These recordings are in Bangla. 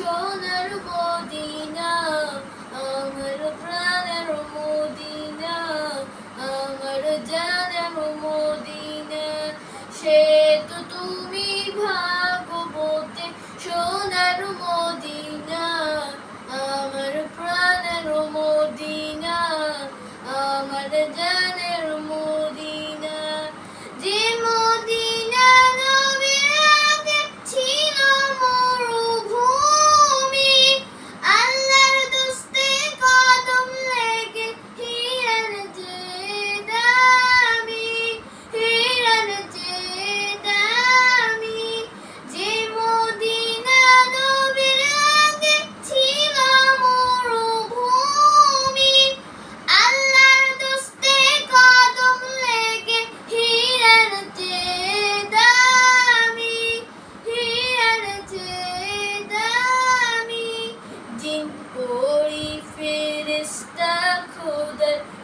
সোনার বন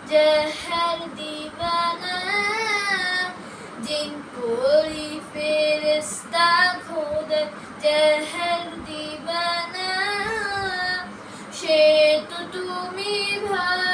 Ceher divana Din puri firista khud Ceher divana Şe tu tumi bhai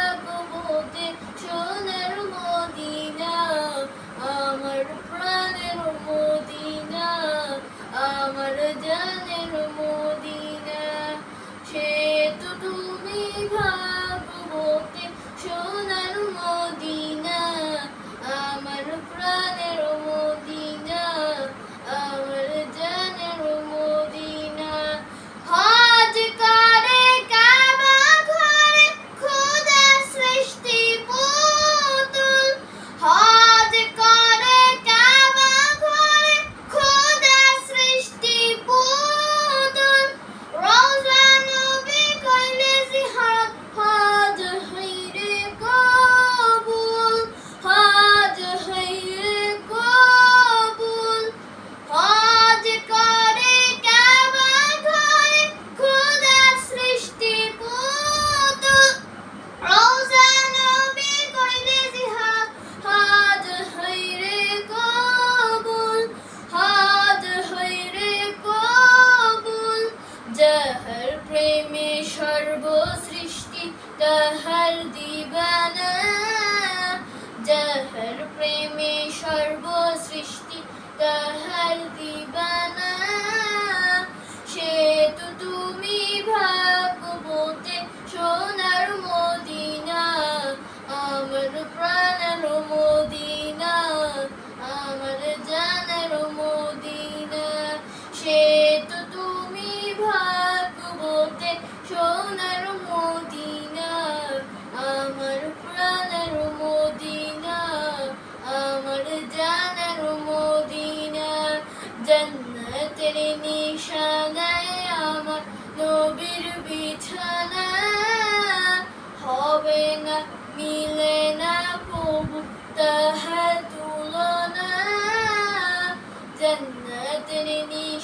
कहर दीवाना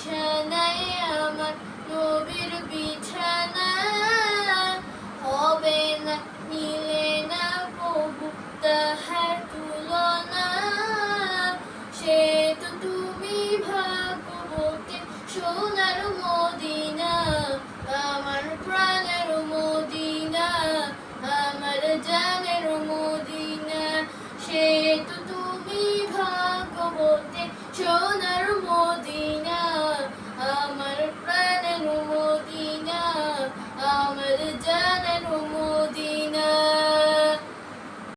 বিছানায় আমার নবীর বিছানা। হবে না নিলে না প্রভু তাহার তুলনা। সে তো তুমি ভাগবতে সোনার মদিনা, আমার প্রাণের মদিনা, আমার জানের মদিনা। সে তো তুমি ভাগবতে সোনার